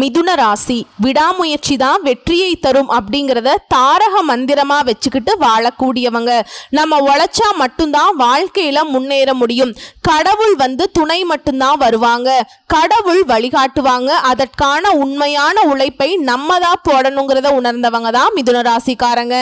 மிதுன ராசி விடாமுயற்சி தான் வெற்றியை தரும் அப்படிங்கிறத தாரக மந்திரமாக வச்சுக்கிட்டு வாழக்கூடியவங்க. நம்ம உழைச்சா மட்டும்தான் வாழ்க்கையில் முன்னேற முடியும். கடவுள் வந்து துணை மட்டும்தான் வருவாங்க. கடவுள் வழிகாட்டுவாங்க. அதற்கான உண்மையான உழைப்பை நம்ம தான் போடணுங்கிறத உணர்ந்தவங்க தான் மிதுன ராசிக்காரங்க.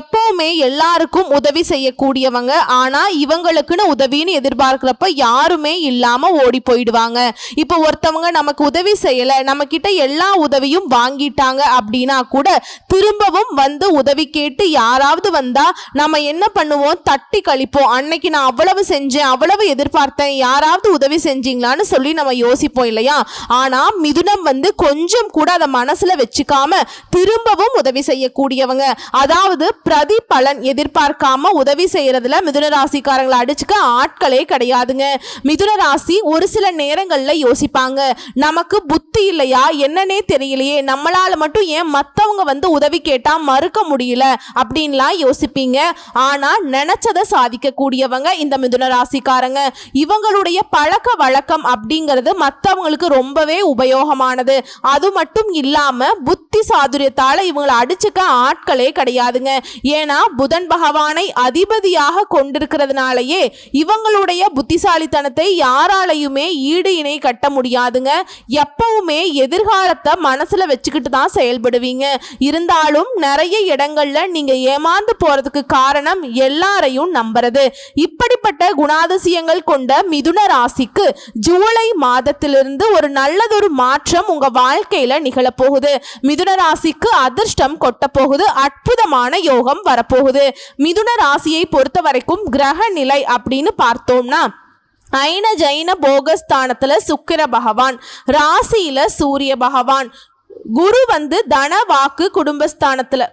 எப்பவுமே எல்லாருக்கும் உதவி செய்யக்கூடியவங்க. ஆனால் இவங்களுக்குன்னு உதவின்னு எதிர்பார்க்குறப்ப யாருமே இல்லாமல் ஓடி போயிடுவாங்க. இப்போ ஒருத்தவங்க நமக்கு உதவி செய்யலை நம்ம கிட்ட எல்லா உதவியும் வாங்கிட்டாங்க அப்படின்னா கூட திரும்பவும் வந்து உதவி கேட்டு யாராவது வந்தா நம்ம என்ன பண்ணுவோம்? தட்டி கழிப்போம். அன்னைக்கு நான் அவ்வளவு செஞ்சேன் அவ்வளவு எதிர்பார்த்தேன். யாராவது உதவி செஞ்சீங்களான்னு சொல்லி நம்ம யோசிப்போம் இல்லையா? ஆனா மிதுனம் வந்து கொஞ்சம் கூட அதை மனசுல வச்சுக்காம திரும்பவும் உதவி செய்யக்கூடியவங்க. அதாவது பிரதிபலன் எதிர்பார்க்காம உதவி செய்யறதுல மிதுன ராசிக்காரங்களை அடிச்சுக்க ஆட்களே கிடையாதுங்க. மிதுன ராசி ஒரு சில நேரங்கள்ல யோசிப்பாங்க. நமக்கு புத்தி இல்லையா? என்னன்னே தெரியலையே. நம்மளால மட்டும் ஏன் மற்றவங்க வந்து உதவி கேட்டால் மறுக்க முடியல அப்படின்லாம் யோசிப்பீங்க. ஆனால் நினச்சதை சாதிக்கக்கூடியவங்க இந்த மிதுன ராசிக்காரங்க. இவங்களுடைய பழக்க வழக்கம் அப்படிங்கிறது மற்றவங்களுக்கு ரொம்பவே உபயோகமானது. அது மட்டும் இல்லாமல் புத்தி சாதுரியத்தால் இவங்களை அடிச்சுக்க ஆட்களே கிடையாதுங்க. ஏன்னா புதன் பகவானை அதிபதியாக கொண்டிருக்கிறதுனாலயே இவங்களுடைய புத்திசாலித்தனத்தை யாராலையுமே ஈடு இணை கட்ட முடியாதுங்க. எப்பவுமே எதிர்காலத்தை மனசுல வச்சுக்கிட்டு தான் செயல்படுவீங்க. இருந்தாலும் நிறைய இடங்கள்ல நீங்க ஏமாந்து போறதுக்கு காரணம் எல்லாரையும் நம்புறது. இப்படிப்பட்ட குணாதிசயங்கள் கொண்ட மிதுன ராசிக்கு ஜூலை மாதத்திலிருந்து ஒரு நல்லதொரு மாற்றம் உங்க வாழ்க்கையில நிகழப்போகுது. மிதுன ராசிக்கு அதிர்ஷ்டம் கொட்ட போகுது அற்புதமான யோகம் வரப்போகுது. மிதுன ராசியை பொறுத்த வரைக்கும் கிரக நிலை அப்படின்னு பார்த்தோம்னா ஐன ஜைன போகஸ்தானத்துல சுக்கிர பகவான் ராசியில சூரிய பகவான். குரு வந்து தன வாக்கு குடும்பஸ்தானத்துல.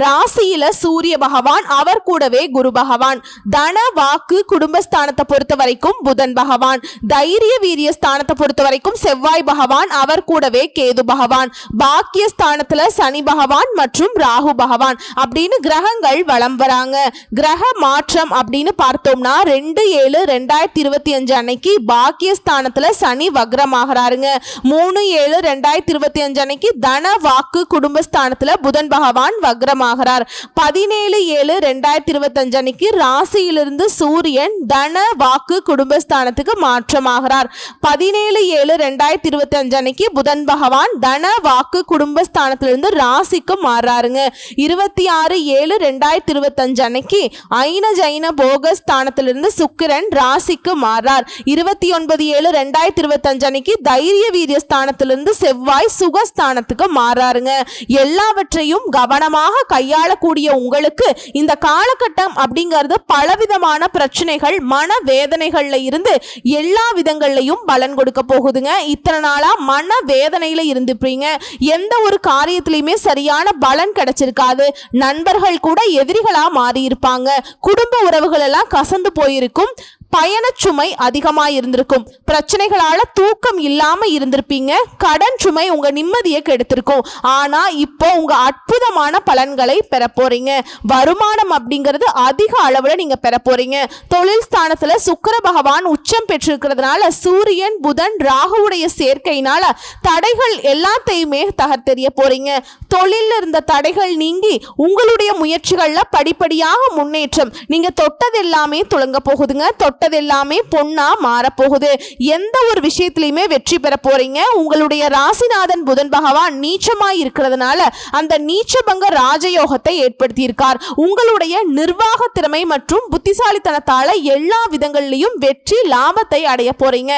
ராசியில சூரிய பகவான் அவர் கூடவே குரு பகவான். தன வாக்கு குடும்பஸ்தானத்தை பொறுத்த வரைக்கும் புதன் பகவான். தைரிய வீரிய ஸ்தானத்தை பொறுத்த வரைக்கும் செவ்வாய் பகவான் அவர் கூடவே கேது பகவான். பாக்கிய ஸ்தானத்துல சனி பகவான் மற்றும் ராகு பகவான். அப்படின்னு கிரகங்கள் வலம் வராங்க. கிரக மாற்றம் அப்படின்னு பார்த்தோம்னா ரெண்டு ஏழு ரெண்டாயிரத்தி இருபத்தி அஞ்சு அன்னைக்கு பாக்கிய ஸ்தானத்துல சனி வக்ரமாகறாருங்க. மூணு ஏழு ரெண்டாயிரத்தி இருபத்தி அஞ்சு அன்னைக்கு தன வாக்கு குடும்பஸ்தானத்துல புதன் பகவான் வக்ரமாகிறார் பதினேழு ஏழு ரெண்டாயிரத்தி இருபத்தஞ்சு அன்னைக்கு ராசியிலிருந்து சூரியன் தன வாக்கு குடும்பஸ்தானத்துக்கு மாற்றமாகிறார். பதினேழு ஏழு ரெண்டாயிரத்தி இருபத்தஞ்சு அன்னைக்கு புதன் பகவான் தன வாக்கு குடும்பஸ்தானத்திலிருந்து ராசிக்கு மாறாருங்க. இருபத்தி ஆறு ஏழு ரெண்டாயிரத்தி இருபத்தஞ்சு அன்னைக்கு ஐன ஜைன போகஸ்தானத்திலிருந்து சுக்கிரன் ராசிக்கு மாறார். இருபத்தி ஒன்பது ஏழு ரெண்டாயிரத்தி இருபத்தஞ்சு அன்னைக்கு தைரிய வீரிய ஸ்தானத்திலிருந்து செவ்வாய் சுகஸ்தானத்துக்கு மாறாருங்க. எல்லாவற்றையும் கவனமாக கையாளக்கூடிய உங்களுக்கு இந்த காலகட்டம் அப்படிங்கிறது பலவிதமான பிரச்சனைகள் மன வேதனைகள்ல இருந்து எல்லா விதங்கள்லையும் பலன் கொடுக்க போகுதுங்க. இத்தனை நாளா மன வேதனையில இருந்துப்பீங்க. எந்த ஒரு காரியத்திலையுமே சரியான பலன் கிடைச்சிருக்காது. நண்பர்கள் கூட எதிரிகளா மாறி இருப்பாங்க குடும்ப உறவுகள் எல்லாம் கசந்து போயிருக்கும். பயணச்சுமை அதிகமாக இருந்திருக்கும் பிரச்சனைகளால் தூக்கம் இல்லாமல் இருந்திருப்பீங்க. கடன் சுமை உங்கள் நிம்மதியை கெடுத்திருக்கும். ஆனால் இப்போ உங்கள் அற்புதமான பலன்களை பெற போறீங்க வருமானம் அப்படிங்கிறது அதிக அளவில் நீங்கள் பெற போறீங்க தொழில் ஸ்தானத்தில் சுக்கர பகவான் உச்சம் பெற்றிருக்கிறதுனால சூரியன் புதன் ராகுவுடைய சேர்க்கையினால் தடைகள் எல்லாத்தையுமே தகர்த்தெறிய போறீங்க. தொழிலில் இருந்த தடைகள் நீங்கி உங்களுடைய முயற்சிகளில் படிப்படியாக முன்னேற்றம். நீங்கள் தொட்டது எல்லாமே துளங்க போகுதுங்க. தொட்ட தொட்டதெல்லாமே பொண்ணா மாறப்போகுது. எந்த ஒரு விஷயத்திலையுமே வெற்றி பெற போறீங்க. உங்களுடைய ராசிநாதன் புதன் பகவான் நீச்சமாய் இருக்கிறதுனால அந்த நீச்சபங்க ராஜயோகத்தை ஏற்படுத்தியிருக்கார். உங்களுடைய நிர்வாக திறமை மற்றும் புத்திசாலித்தனத்தால எல்லா விதங்கள்லையும் வெற்றி லாபத்தை அடைய போறீங்க.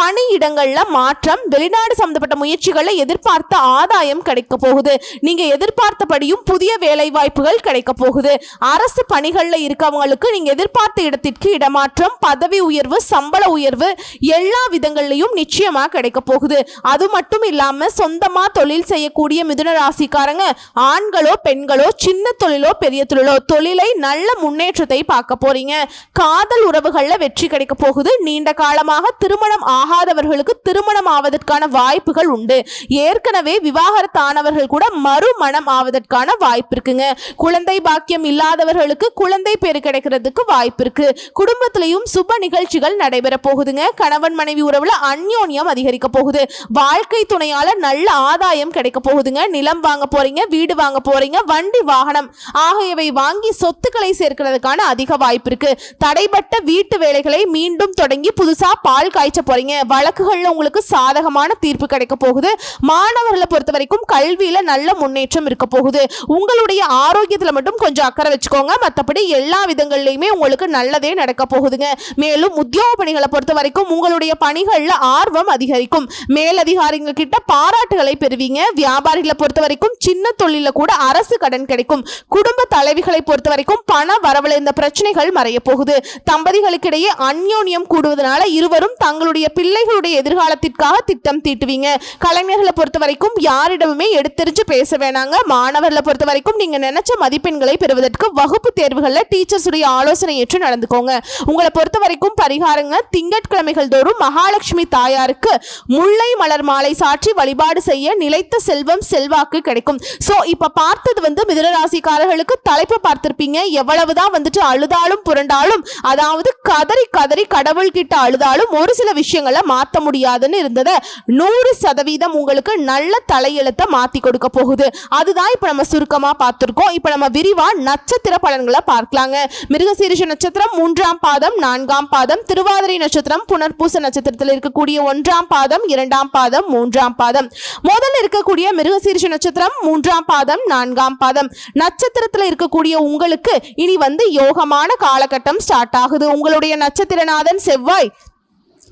பணியிடங்கள்ல மாற்றம் வெளிநாடு சம்பந்தப்பட்ட முயற்சிகளை எதிர்பார்த்த ஆதாயம் கிடைக்க போகுது. நீங்க எதிர்பார்த்தபடியும் புதிய வேலை வாய்ப்புகள் கிடைக்க போகுது. அரசு பணிகள்ல இருக்கவங்களுக்கு நீங்க எதிர்பார்த்த இடத்திற்கு இடமாற்றம் பதவி உயர்வு சம்பள உயர்வு எல்லா விதங்கள்லையும் நிச்சயமா கிடைக்க போகுது. அது மட்டும் இல்லாம சொந்தமா தொழில் செய்யக்கூடிய மிதுன ராசிக்காரங்க ஆண்களோ பெண்களோ சின்ன தொழிலோ பெரிய தொழிலோ தொழிலை நல்ல முன்னேற்றத்தை பார்க்க போறீங்க. காதல் உறவுகளில் வெற்றி கிடைக்க போகுது. நீண்ட காலமாக திருமணம் ஆகாதவர்களுக்கு திருமணம் ஆவதற்கான வாய்ப்புகள் உண்டு. ஏற்கனவே விவாகரத்தானவர்கள் கூட மறுமணம் ஆவதற்கான வாய்ப்பு இருக்குங்க. குழந்தை பாக்கியம் இல்லாதவர்களுக்கு குழந்தை பேர் கிடைக்கிறதுக்கு வாய்ப்பு இருக்கு. குடும்பத்திலையும் சுப நிகழ்ச்சிகள் நடைபெற போகுதுங்க. கணவன் மனைவி உறவுல அந்யோன்யம் அதிகரிக்க போகுது. வாழ்க்கை துணையால நல்ல ஆதாயம் கிடைக்க போகுதுங்க. நிலம் வாங்க போறீங்க வீடு வாங்க போறீங்க வண்டி வாகனம். ஆகியவை வாங்கி சொத்துக்களை சேர்க்கிறதுக்கான அதிக வாய்ப்பு இருக்கு. தடைப்பட்ட வீட்டு வேலைகளை மீண்டும் தொடங்கி புதுசா பால் காய்ச்ச போறீங்க. வழக்குகள்ல உங்களுக்கு சாதகமான தீர்ப்பு கிடைக்க போகுது. மாணவர்களை பொறுத்த வரைக்கும் கல்வியில நல்ல முன்னேற்றம் இருக்க போகுது. உங்களுடைய ஆரோக்கியத்துல மட்டும் கொஞ்சம் அக்கறை வச்சுக்கோங்க. மற்றபடி எல்லா விதங்கள்லயுமே உங்களுக்கு நல்லதே நடக்க போகுதுங்க. மேலும் உத்தியோக பணிகளை பொறுத்த வரைக்கும் உங்களுடைய பணிகள்ல ஆர்வம் அதிகரிக்கும். மேலதிகாரிகள் கிட்ட பாராட்டுகளை பெறுவீங்க. வியாபாரிகளை பொறுத்த வரைக்கும் சின்ன தொழில கூட அரசு கடன் கிடைக்கும். குடும்ப தலைவிகளை பொறுத்த வரைக்கும் பண வரவுல இந்த பிரச்சனைகள் மறைய போகுது. தம்பதிகளுக்கிடையே அந்யோன்யம் கூடுவதனால இருவரும் தங்களுடைய பிள்ளைகளுடைய எதிர்காலத்திற்காக திட்டம் தீட்டுவீங்க. கலைஞர்களை பொறுத்த வரைக்கும் யாரிடமுமே எடுத்தெறிஞ்சு பேச வேணாங்க. மாணவர்களை பொறுத்த வரைக்கும் நீங்க நினைச்ச மதிப்பெண்களை பெறுவதற்கு வகுப்பு தேர்வுகளில் டீச்சர்ஸுடைய ஆலோசனை ஏற்று நடந்துக்கோங்க. உங்களை பொறுத்த வரைக்கும் பரிகாரங்க திங்கட்கிழமைகள் தோறும் மகாலட்சுமி தாயாருக்கு முல்லை மலர் மாலை சாற்றி வழிபாடு செய்ய நிலைத்த செல்வம் செல்வாக்கு கிடைக்கும். சோ இப்ப பார்த்தது வந்து மிதனராசிக்காரர்களுக்கு தலைப்பு பார்த்திருப்பீங்க. எவ்வளவுதான் வந்துட்டு அழுதாலும் புரண்டாலும் அதாவது கதறி கதறி கடவுள் கிட்ட அழுதாலும் ஒரு சில விஷயங்களை மாத்த முடியாதுன்னு இருந்ததை நூறு சதவீதம் உங்களுக்கு நல்ல தலையெழுத்தை மாத்தி கொடுக்க போகுது. அதுதான் இப்ப நம்ம சுருக்கமா பார்த்திருக்கோம். இப்ப நம்ம விரிவா நட்சத்திர பலன்களை பார்க்கலாங்க. மிருகசீரிஷ நட்சத்திரம் மூன்றாம் பாதம் நான்காம் பாதம் திருவாதிரை நட்சத்திரம் புனர்பூச நட்சத்திரத்தில் இருக்கக்கூடிய ஒன்றாம் பாதம் இரண்டாம் பாதம் மூன்றாம் பாதம். முதல்ல இருக்கக்கூடிய மிருகசீரிஷ நட்சத்திரம் மூன்றாம் பாதம் நான்காம் பாதம். நட்சத்திரத்தில் இருக்கக்கூடிய உங்களுக்கு இனி வந்து யோகமான காலகட்டம் ஸ்டார்ட் ஆகுது. உங்களுடைய நட்சத்திரநாதன் செவ்வாய்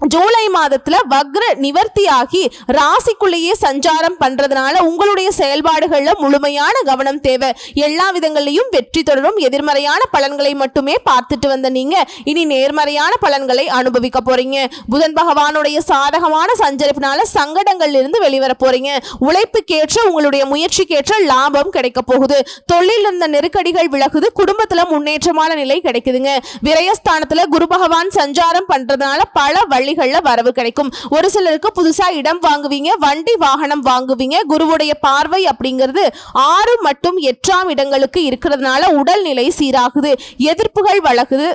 ஜூலை மாதத்துல வக்ர நிவர்த்தியாகி ராசிக்குள்ளேயே சஞ்சாரம் பண்றதுனால உங்களுடைய செயல்பாடுகள்ல முழுமையான கவனம் தேவை. எல்லா விதங்கள்லையும் வெற்றி தொடரும். எதிர்மறையான பலன்களை மட்டுமே பார்த்துட்டு வந்த நீங்க இனி நேர்மறையான பலன்களை அனுபவிக்க போறீங்க. புதன் பகவானுடைய சாதகமான சஞ்சரிப்பினால சங்கடங்கள்ல இருந்து வெளிவர போறீங்க. உழைப்புக்கேற்ற உங்களுடைய முயற்சிக்கேற்ற லாபம் கிடைக்க போகுது. தொழில் இருந்த நெருக்கடிகள் விலகுது. குடும்பத்துல முன்னேற்றமான நிலை கிடைக்குதுங்க. விரயஸ்தானத்துல குரு பகவான் சஞ்சாரம் பண்றதுனால பல வழி வழிகள்ல வரவு கிடைக்கும். ஒரு சிலருக்கு புதுசா இடம் வாங்குவீங்க வண்டி வாகனம் வாங்குவீங்க குருவுடைய பார்வை அப்படிங்கிறது ஆறு மற்றும் எட்டாம் இடங்களுக்கு இருக்கிறதுனால உடல்நிலை சீராகுது எதிர்ப்புகள் வழங்குது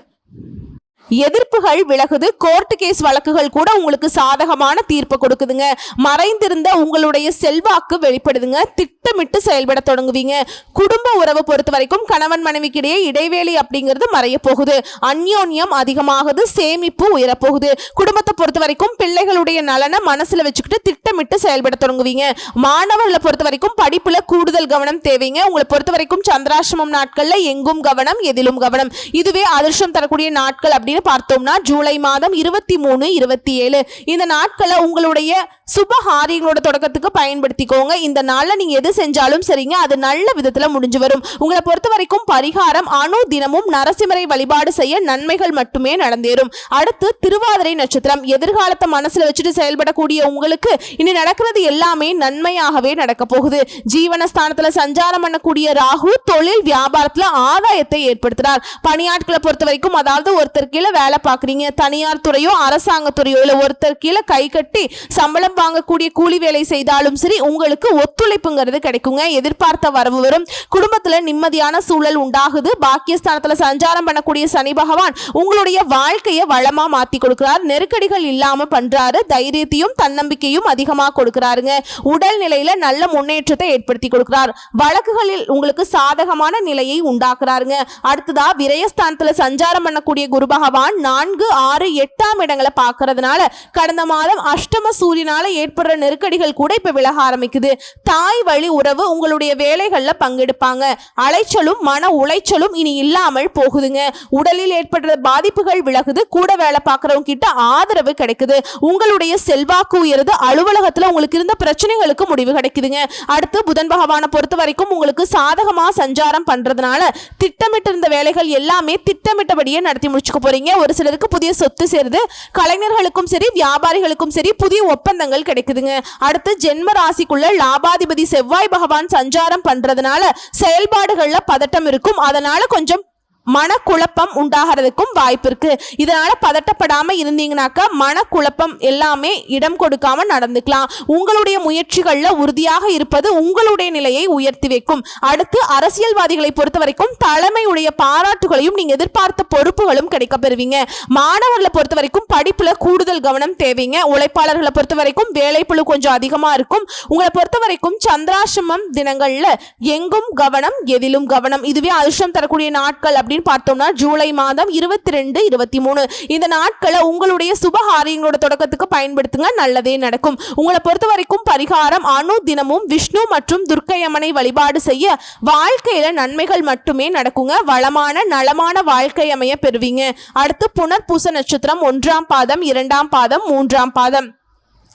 எதிர்ப்புகள் விலகுது. கோர்ட் கேஸ் வழக்குகள் கூட உங்களுக்கு சாதகமான தீர்ப்பு கொடுக்குதுங்க. மறைந்திருந்த உங்களுடைய செல்வாக்கு வெளிப்படுதுங்க. திட்டமிட்டு செயல்பட தொடங்குவீங்க. குடும்ப உறவு பொறுத்த வரைக்கும் கணவன் மனைவிக்கிடையே இடைவேளை அப்படிங்கிறது மறைய போகுது. அந்யோன்யம் அதிகமாகுது. சேமிப்பு உயரப்போகுது. குடும்பத்தை பொறுத்த வரைக்கும் பிள்ளைகளுடைய நலனை மனசுல வச்சுக்கிட்டு திட்டமிட்டு செயல்பட தொடங்குவீங்க. மாணவர்களை பொறுத்த வரைக்கும் படிப்புல கூடுதல் கவனம் தேவைங்க. உங்களை பொறுத்த வரைக்கும் சந்திராசிரமம் நாட்கள்ல எங்கும் கவனம் எதிலும் கவனம். இதுவே அதிர்ஷ்டம் தரக்கூடிய நாட்கள் அப்படின்னு பார்த்தோம்னா ஜூலை மாதம் இருபத்தி மூணு இருபத்தி ஏழு. இந்த நாட்களை உங்களுடைய சுபஹாரியங்களோட தொடக்கத்துக்கு பயன்படுத்திக்கோங்க. இந்த நாளில் நீங்கள் எது செஞ்சாலும் சரிங்க. அது நல்ல விதத்தில் முடிஞ்சு வரும். உங்களை பொறுத்த வரைக்கும் பரிகாரம் அணு தினமும் நரசிம்மரை வழிபாடு செய்ய நன்மைகள் மட்டுமே நடந்தேறும். அடுத்து திருவாதிரை நட்சத்திரம். எதிர்காலத்தை மனசில் வச்சுட்டு செயல்படக்கூடிய உங்களுக்கு இனி நடக்கிறது எல்லாமே நன்மையாகவே நடக்க போகுது. ஜீவனஸ்தானத்தில் சஞ்சாரம் பண்ணக்கூடிய ராகு தொழில் வியாபாரத்தில் ஆதாயத்தை ஏற்படுத்துறார். பணியாட்களை பொறுத்த வரைக்கும் அதாவது ஒருத்தர் கீழே வேலை பார்க்குறீங்க. தனியார் துறையோ அரசாங்கத்துறையோ இல்லை ஒருத்தர் கீழே கை கட்டி சம்பளம் வாங்கக்கூடிய கூலி வேலை செய்தாலும் சரி உங்களுக்கு ஒத்துழைப்புங்கிறது கிடைக்குங்க. எதிர்பார்த்த வரவு வரும். குடும்பத்தில் நிம்மதியான சூழல் உண்டாகுது. பாக்கியஸ்தானத்தில் சஞ்சாரம் பண்ணக்கூடிய சனி பகவான் உங்களுடைய வாழ்க்கையை வளமா மாத்தி கொடுக்கிறார். நெருக்கடிகள் இல்லாமல் பண்றாரு. தைரியத்தையும் தன்னம்பிக்கையும் அதிகமாக கொடுக்கிறாருங்க. உடல் நிலையில நல்ல முன்னேற்றத்தை ஏற்படுத்தி கொடுக்கிறார். வழக்குகளில் உங்களுக்கு சாதகமான நிலையை உண்டாக்குறாருங்க. அடுத்ததா விரயஸ்தானத்துல சஞ்சாரம் பண்ணக்கூடிய குரு பகவான் நான்கு ஆறு எட்டாம் இடங்களை பார்க்கறதுனால கடந்த மாதம் அஷ்டம சூரியனால ஏற்படுற நெருக்கடிகள் கூட இப்ப விலக ஆரம்பிக்குது. தாய் வழி உறவு உங்களுடைய வேலைகள்ல பங்கெடுப்பாங்க. அலைச்சலும் மன உளைச்சலும் இனி இல்லாமல் போகுதுங்க. உடலில் ஏற்படுற பாதிப்புகள் விலகுது. கூட வேலை பார்க்கறவங்க கிட்ட ஆதரவு கிடைக்குது. உங்களுடைய செல்வாக்கு உயருது. அலுவலகத்துல உங்களுக்கு இருந்த பிரச்சனைகளுக்கு முடிவு கிடைக்குதுங்க. அடுத்து புதன் பகவானை பொறுத்த வரைக்கும் உங்களுக்கு சாதகமா சஞ்சாரம் பண்றதுனால திட்டமிட்டிருந்த வேலைகள் எல்லாமே திட்டமிட்டபடியே நடத்தி முடிச்சுக்க போறீங்க. ஒரு சிலருக்கு புதிய சொத்து சேருது. கலைஞர்களுக்கும் சரி வியாபாரிகளுக்கும் சரி புதிய ஒப்பந்தங்கள் கிடைக்குதுங்க. அடுத்து ஜென்ம ராசிக்குள்ள லாபாதிபதி செவ்வாய் பகவான் சஞ்சாரம் பண்றதுனால செயல்பாடுகள்ல பதட்டம் இருக்கும். அதனால கொஞ்சம் மனக்குழப்பம் உண்டாகிறதுக்கும் வாய்ப்பு இருக்கு. இதனால பதட்டப்படாம இருந்தீங்கனாக்கா மனக்குழப்பம் எல்லாமே இடம் கொடுக்காம நடந்துக்கலாம். உங்களுடைய முயற்சிகள்ல உறுதியாக இருப்பது உங்களுடைய நிலையை உயர்த்தி வைக்கும். அடுத்து அரசியல்வாதிகளை பொறுத்த வரைக்கும் தலைமையுடைய பாராட்டுகளையும் நீங்க எதிர்பார்த்த பொறுப்புகளும் கிடைக்க பெறுவீங்க மாணவர்களை பொறுத்த வரைக்கும் படிப்புல கூடுதல் கவனம் தேவைங்க. உழைப்பாளர்களை பொறுத்த வரைக்கும் வேலைப்புழு கொஞ்சம் அதிகமா இருக்கும். உங்களை பொறுத்த வரைக்கும் சந்திராசிரமம் தினங்கள்ல எங்கும் கவனம் எதிலும் கவனம். இதுவே அதிர்ஷ்டம் தரக்கூடிய நாட்கள் அப்படின்னு பார்த்தோம்னா ஜூலை மாதம் இருபத்தி ரெண்டு இருபத்தி மூணு இந்த நாட்களை உங்களுடைய சுபகாரியங்களோட தொடக்கத்துக்கு பயன்படுத்துங்க நல்லதே நடக்கும். உங்களை பொறுத்த வரைக்கும் பரிகாரம் அணு தினமும் விஷ்ணு மற்றும் துர்க்கை அம்மனை வழிபாடு செய்ய வாழ்க்கையில நன்மைகள் மட்டுமே நடக்குங்க. வளமான நலமான வாழ்க்கை அமைய பெறுவீங்க. அடுத்து புனர்பூச நட்சத்திரம் ஒன்றாம் பாதம் இரண்டாம் பாதம் மூன்றாம் பாதம்.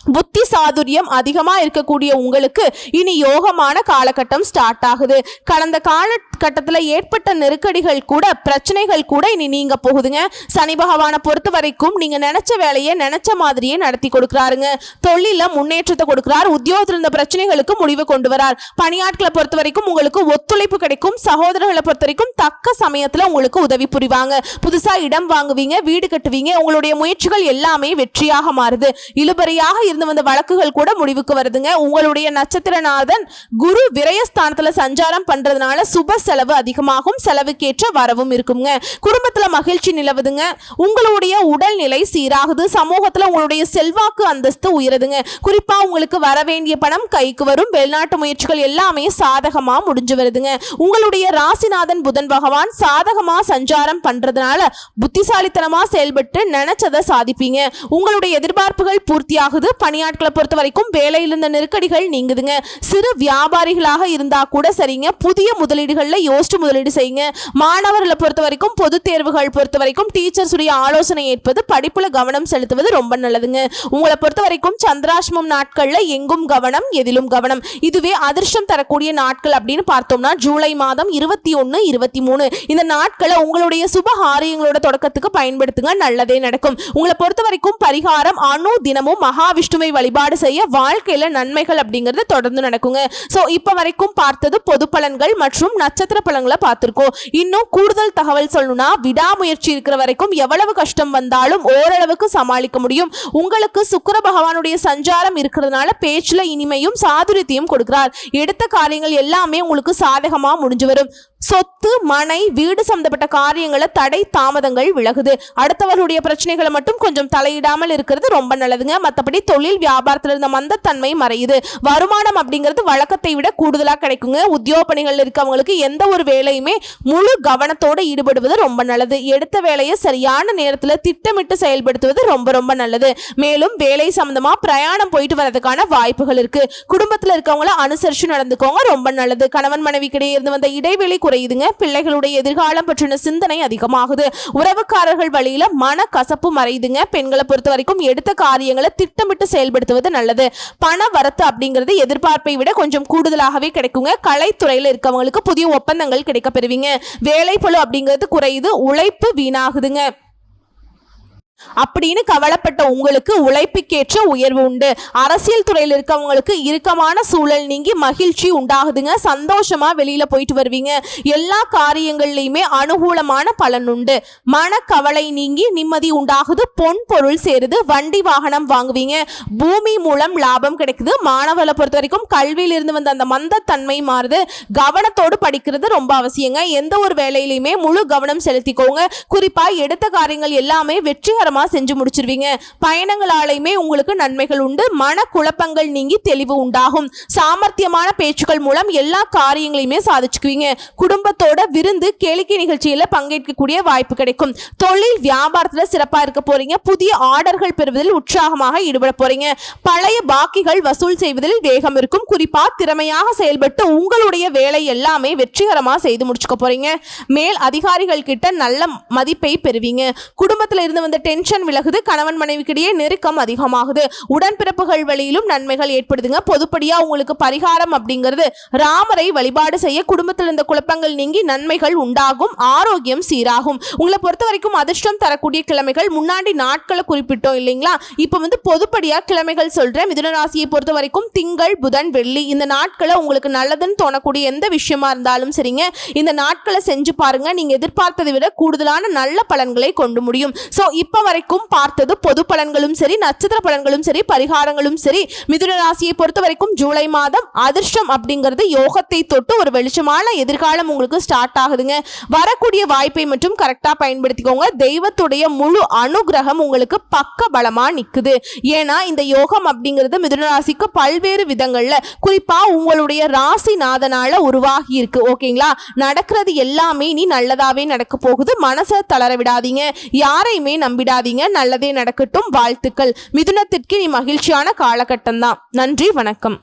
புத்தி சாதுரியம் அதிகமா இருக்கக்கூடிய உங்களுக்கு இனி யோகமான காலகட்டம் ஸ்டார்ட் ஆகுது. கடந்த காலகட்டத்தில் ஏற்பட்ட நெருக்கடிகள் கூட பிரச்சனைகள் கூட இனி நீங்க போகுதுங்க. சனி பகவானை பொறுத்த வரைக்கும் நீங்க நினைச்ச வேலையை நினைச்ச மாதிரியே நடத்தி கொடுக்குறாருங்க. தொழில முன்னேற்றத்தை கொடுக்குறார். உத்தியோகத்தில் இருந்த பிரச்சனைகளுக்கு முடிவு கொண்டு வரார். பணியாட்களை பொறுத்த வரைக்கும் உங்களுக்கு ஒத்துழைப்பு கிடைக்கும். சகோதரர்களை பொறுத்த வரைக்கும் தக்க சமயத்தில் உங்களுக்கு உதவி புரிவாங்க. புதுசா இடம் வாங்குவீங்க வீடு கட்டுவீங்க. உங்களுடைய முயற்சிகள் எல்லாமே வெற்றியாக மாறுது. இழுபறியாக இருந்து வந்த வழக்குகள் கூட முடிவுக்கு வருதுங்க. உங்களுடைய நட்சத்திரநாதன் குரு விரயஸ்தானத்துல சஞ்சாரம் பண்றதுனால சுப செலவு அதிகமாகும் செலவுக்கேற்ற வரவும் இருக்குங்க. குடும்பத்துல மகிழ்ச்சி நிலவுதுங்க. உங்களுடைய உடல்நிலை சீராகுது. சமூகத்துல உங்களுடைய செல்வாக்கு அந்தஸ்து உயருதுங்க. குறிப்பா உங்களுக்கு வர வேண்டிய பணம் கைக்கு வரும். வெளிநாட்டு முயற்சிகள் எல்லாமே சாதகமா முடிஞ்சு வருதுங்க. உங்களுடைய ராசிநாதன் புதன் பகவான் சாதகமா சஞ்சாரம் பண்றதுனால புத்திசாலித்தனமா செயல்பட்டு நினைச்சதை சாதிப்பீங்க. உங்களுடைய எதிர்பார்ப்புகள் பூர்த்தியாகுது. பணியாட்களை பொறுத்த வரைக்கும் வேலையில் இருந்த நெருக்கடிகள் நீங்குதுங்க. சிறு வியாபாரிகளாக இருந்தா கூட சரிங்க. புதிய முதலீடுகள்ல யோசிச்சு முதலீடு செய்யுங்க. மாணவர்களை பொறுத்த வரைக்கும் பொது தேர்வுகள் பொறுத்த வரைக்கும் டீச்சர்ஸ் உடைய ஆலோசனை ஏற்பது படிப்புல கவனம் செலுத்துவது ரொம்ப நல்லதுங்க. உங்களை பொறுத்த வரைக்கும் சந்திராஷ்மம் நாட்கள்ல எங்கும் கவனம் எதிலும் கவனம். இதுவே அதிர்ஷ்டம் தரக்கூடிய நாட்கள் அப்படின்னு பார்த்தோம்னா ஜூலை மாதம் இருபத்தி ஒன்று இருபத்தி மூணு. இந்த நாட்களை உங்களுடைய சுபகாரியங்களோட தொடக்கத்துக்கு பயன்படுத்துங்க. நல்லதே நடக்கும். உங்களை பொறுத்த வரைக்கும் பரிகாரம் அணு தினமும் மகாவிஷ்ணு மகாவிஷ்ணுவை வழிபாடு செய்ய வாழ்க்கையில நன்மைகள் அப்படிங்கிறது தொடர்ந்து நடக்குங்க. ஸோ இப்போ வரைக்கும் பார்த்தது பொது பலன்கள் மற்றும் நட்சத்திர பலன்களை பார்த்துருக்கோம். இன்னும் கூடுதல் தகவல் சொல்லணும்னா விடாமுயற்சி இருக்கிற வரைக்கும் எவ்வளவு கஷ்டம் வந்தாலும் ஓரளவுக்கு சமாளிக்க முடியும். உங்களுக்கு சுக்கர பகவானுடைய சஞ்சாரம் இருக்கிறதுனால பேச்சுல இனிமையும் சாதுரியத்தையும் கொடுக்கிறார். எடுத்த காரியங்கள் எல்லாமே உங்களுக்கு சாதகமா முடிஞ்சு வரும். சொத்து மனை வீடு சம்பந்தப்பட்ட காரியங்களை தடை தாமதங்கள் விலகுது. அடுத்தவர்களுடைய பிரச்சனைகளை மட்டும் கொஞ்சம் தலையிடாமல் இருக்கிறது ரொம்ப நல்லதுங்க. மற்றபடி தொழில் வியாபாரத்தில் இருந்த மந்தத்தன்மை மறையுது. வருமானம் அப்படிங்கிறது வழக்கத்தை விட கூடுதலாக கிடைக்குங்க. உத்தியோக பணிகளில் இருக்கவங்களுக்கு எந்த ஒரு வேலையுமே முழு கவனத்தோடு ஈடுபடுவது ரொம்ப நல்லது. எடுத்த வேலையை சரியான நேரத்தில் திட்டமிட்டு செயல்படுத்துவது ரொம்ப ரொம்ப நல்லது. மேலும் வேலை சம்பந்தமாக பிரயாணம் போயிட்டு வரதுக்கான வாய்ப்புகள் இருக்கு. குடும்பத்தில் இருக்கவங்கள அனுசரிச்சு நடந்துக்கோங்க ரொம்ப நல்லது. கணவன் மனைவிக்கிடையே இருந்து வந்த இடைவெளி குறையுதுங்க. பிள்ளைகளுடைய எதிர்காலம் பற்றின சிந்தனை அதிகமாகுது. உறவுக்காரர்கள் வழியில மன கசப்பு மறையுதுங்க. பெண்களை பொறுத்த வரைக்கும் எடுத்த காரியங்களை திட்டமிட்டு செயல்படுத்துவது நல்லது. பண வரத்து அப்படிங்கிறது எதிர்பார்ப்பை விட கொஞ்சம் கூடுதலாகவே கிடைக்குங்க. கலைத்துறையில் இருக்கவங்களுக்கு புதிய ஒப்பந்தங்கள் கிடைக்க பெறுவீங்க வேலைப்பளு அப்படிங்கிறது குறையுது. உழைப்பு வீணாகுதுங்க. அப்படின்னு கவலைப்பட்ட உங்களுக்கு உழைப்புக்கேற்ற உயர்வு உண்டு. அரசியல் துறையில் இருக்கவங்களுக்கு இறுக்கமான சூழல் நீங்கி மகிழ்ச்சி உண்டாகுதுங்க. சந்தோஷமா வெளியில போயிட்டு வருவீங்க. எல்லா காரியங்கள்லையுமே அனுகூலமான பலன் உண்டு. மனக்கவலை நீங்கி நிம்மதி உண்டாகுது. பொன் பொருள் சேருது. வண்டி வாகனம் வாங்குவீங்க. பூமி மூலம் லாபம் கிடைக்குது. மாணவர்களை பொறுத்த வரைக்கும் கல்வியிலிருந்து வந்த அந்த மந்தத்தன்மை மாறுது. கவனத்தோடு படிக்கிறது ரொம்ப அவசியங்க. எந்த ஒரு வேலையிலையுமே முழு கவனம் செலுத்திக்கோங்க. குறிப்பா எடுத்த காரியங்கள் எல்லாமே வெற்றிகரமா செஞ்சு முடிச்சிருவீங்க. பயணங்களாலையுமே உங்களுக்கு நன்மைகள் உண்டு. மன குழப்பங்கள் நீங்கி தெளிவு உண்டாகும். சாமர்த்தியமான பேச்சுக்கள் மூலம் எல்லா காரியங்களையுமே சாதிச்சுக்குவீங்க. குடும்பத்தோட விருந்து கேளிக்கை நிகழ்ச்சியில் பங்கேற்கக்கூடிய வாய்ப்பு கிடைக்கும். தொழில் வியாபாரத்துல சிறப்பா இருக்க போறீங்க. புதிய ஆர்டர்கள் பெறுவதில் உற்சாகமாக ஈடுபட போறீங்க. பழைய பாக்கிகள் வசூல் செய்வதில் வேகம் இருக்கும். குறிப்பா திறமையாக செயல்பட்டு உங்களுடைய வேலை எல்லாமே வெற்றிகரமா செய்து முடிச்சுக்க போறீங்க. மேல் அதிகாரிகள் கிட்ட நல்ல மதிப்பை பெறுவீங்க. குடும்பத்தில் இருந்து வந்த டென்ஷன் டென்ஷன் விலகுது கணவன் மனைவிக்கிடையே நெருக்கம் அதிகமாகுது. உடன்பிறப்புகள் வழியிலும் நன்மைகள் ஏற்படுதுங்க. பொதுப்படியா உங்களுக்கு பரிகாரம் அப்படிங்கிறது ராமரை வழிபாடு செய்ய குடும்பத்தில் இருந்த குழப்பங்கள் நீங்கி நன்மைகள் உண்டாகும் ஆரோக்கியம் சீராகும். உங்களை பொறுத்த வரைக்கும் அதிர்ஷ்டம் தரக்கூடிய கிழமைகள் முன்னாடி நாட்களை குறிப்பிட்டோம் இல்லைங்களா? இப்போ வந்து பொதுப்படியா கிழமைகள் சொல்றேன். மிதுன ராசியை பொறுத்த வரைக்கும் திங்கள் புதன் வெள்ளி இந்த நாட்களை உங்களுக்கு நல்லதுன்னு தோணக்கூடிய எந்த விஷயமா இருந்தாலும் சரிங்க. இந்த நாட்களை செஞ்சு பாருங்க. நீங்க எதிர்பார்த்ததை விட கூடுதலான நல்ல பலன்களை கொண்டு முடியும். ஸோ இப்போ வரைக்கும் பார்த்தது பொது பலன்களும் சரி நட்சத்திர பலன்களும் சரி பரிகாரங்களும் சரி மிதுன ராசியை பொறுத்த வரைக்கும் ஜூலை மாதம் அதிர்ஷ்டம் அப்படிங்கிறது யோகத்தை தொட்டு ஒரு வெளிச்சமான எதிர்காலம் உங்களுக்கு ஸ்டார்ட் ஆகுதுங்க. வரக்கூடிய வாய்ப்பை மட்டும் கரெக்டாக பயன்படுத்திக்கோங்க. தெய்வத்துடைய முழு அனுகிரகம் உங்களுக்கு பக்க பலமா நிக்குது. ஏன்னா இந்த யோகம் அப்படிங்கிறது மிதுன ராசிக்கு பல்வேறு விதங்கள்ல குறிப்பா உங்களுடைய ராசி நாதனால உருவாகி இருக்கு. ஓகேங்களா? நடக்கிறது எல்லாமே நீ நல்லதாவே நடக்க போகுது. மனசை தளர விடாதீங்க. யாரையுமே விடாதீங்க நல்லதே நடக்கட்டும். வாழ்த்துக்கள். மிதுனத்திற்கு நீ மகிழ்ச்சியான காலகட்டம் தான் நன்றி. வணக்கம்.